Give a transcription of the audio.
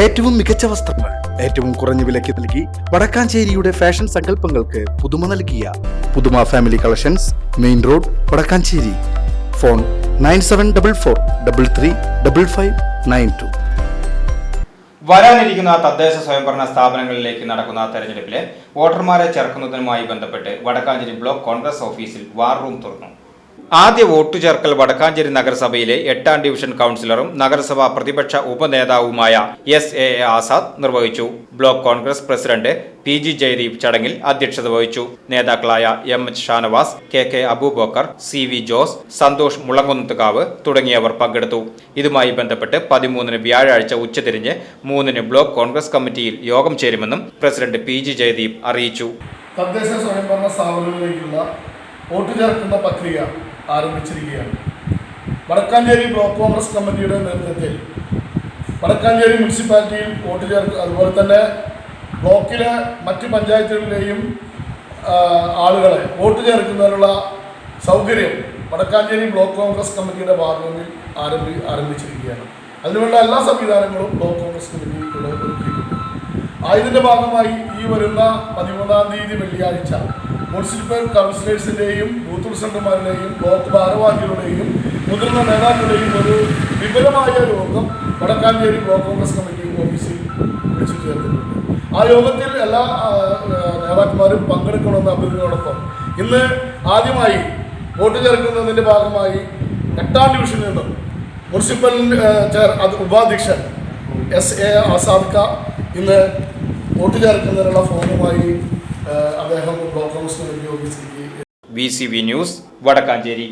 ഏറ്റവും മികച്ച വസ്ത്രങ്ങൾ ഏറ്റവും കുറഞ്ഞ വിലയ്ക്ക് നൽകി വടക്കാഞ്ചേരിയുടെ ഫാഷൻ സങ്കല്പങ്ങൾക്ക് പുതുമ നൽകിയ Puthuma family collections main road Vadakkanchery. Phone nine seven double four double three double five nine two. വരാനിരിക്കുന്ന തദ്ദേശ സ്വയംഭരണ സ്ഥാപനങ്ങളിലേക്ക് നടക്കുന്ന തെരഞ്ഞെടുപ്പിലെ വോട്ടർമാരെ ചേർക്കുന്നതിനുമായി ബന്ധപ്പെട്ട് വടക്കാഞ്ചേരി ബ്ലോക്ക് കോൺഗ്രസ് ഓഫീസിൽ വാർ റൂം തുറന്നു. ആദ്യ വോട്ടു ചേർക്കൽ വടക്കാഞ്ചേരി നഗരസഭയിലെ എട്ടാം ഡിവിഷൻ കൌൺസിലറും നഗരസഭാ പ്രതിപക്ഷ ഉപനേതാവുമായ എസ് എ ആസാദ് നിർവഹിച്ചു. Block Congress president P G Jayadeep ചടങ്ങിൽ അധ്യക്ഷത വഹിച്ചു. നേതാക്കളായ M H Shanavas K K Abubacker C V Jose Santhosh Mulankunnathukavu തുടങ്ങിയവർ പങ്കെടുത്തു. ഇതുമായി ബന്ധപ്പെട്ട് പതിമൂന്നിന് വ്യാഴാഴ്ച ഉച്ചതിരിഞ്ഞ് മൂന്നിന് ബ്ലോക്ക് കോൺഗ്രസ് കമ്മിറ്റിയിൽ യോഗം ചേരുമെന്നും പ്രസിഡന്റ് പി ജി ജയദീപ് അറിയിച്ചു. തദ്ദേശ സ്വയംഭരണ സ്ഥാപനങ്ങളിലേക്കുള്ള വോട്ട് ചേർക്കുന്ന പ്രക്രിയ ആരംഭിച്ചിരിക്കുകയാണ്. വടക്കാഞ്ചേരി ബ്ലോക്ക് കോൺഗ്രസ് കമ്മിറ്റിയുടെ നേതൃത്വത്തിൽ വടക്കാഞ്ചേരി മുനിസിപ്പാലിറ്റിയിൽ വോട്ട് ചേർക്ക് അതുപോലെ തന്നെ ബ്ലോക്കിലെ മറ്റ് പഞ്ചായത്തുകളിലെയും ആളുകളെ വോട്ട് ചേർക്കുന്നതിനുള്ള സൗകര്യം വടക്കാഞ്ചേരി ബ്ലോക്ക് കോൺഗ്രസ് കമ്മിറ്റിയുടെ ഭാഗങ്ങളിൽ ആരംഭി ആരംഭിച്ചിരിക്കുകയാണ്. അതിനുവേണ്ട എല്ലാ സംവിധാനങ്ങളും ബ്ലോക്ക് കോൺഗ്രസ് കമ്മിറ്റിയിലുള്ള ആയതിന്റെ ഭാഗമായി ഈ വരുന്ന പതിമൂന്നാം തീയതി വെള്ളിയാഴ്ച മുനിസിപ്പൽ കൗൺസിലേഴ്സിന്റെയും ബൂത്ത് പ്രസിഡന്റുമാരുടെയും ബ്ലോക്ക് ഭാരവാഹികളുടെയും മുതിർന്ന നേതാക്കളുടെയും ഒരു വിപുലമായ യോഗം വടക്കാഞ്ചേരി ബ്ലോക്ക് കോൺഗ്രസ് കമ്മിറ്റി ഓഫീസിൽ വിളിച്ചു ചേർത്തിട്ടുണ്ട്. ആ യോഗത്തിൽ എല്ലാ നേതാക്കന്മാരും പങ്കെടുക്കണമെന്ന് അഭ്യർത്ഥനയോടൊപ്പം ഇന്ന് ആദ്യമായി വോട്ട് ചേർക്കുന്നതിന്റെ ഭാഗമായി എട്ടാം ഡിവിഷനിൽ നിന്നും മുനിസിപ്പൽ ചെയർ അത് ഉപാധ്യക്ഷൻ എസ് എ ആസാദ്ക്ക ഇന്ന് വോട്ട് ചേർക്കുന്നതിനുള്ള ഫോമുമായി അദ്ദേഹം ബ്ലോക്ക് ഹൗസിന് വേണ്ടി ഓഫീസിലേക്ക് V C V news Vadakkanchery.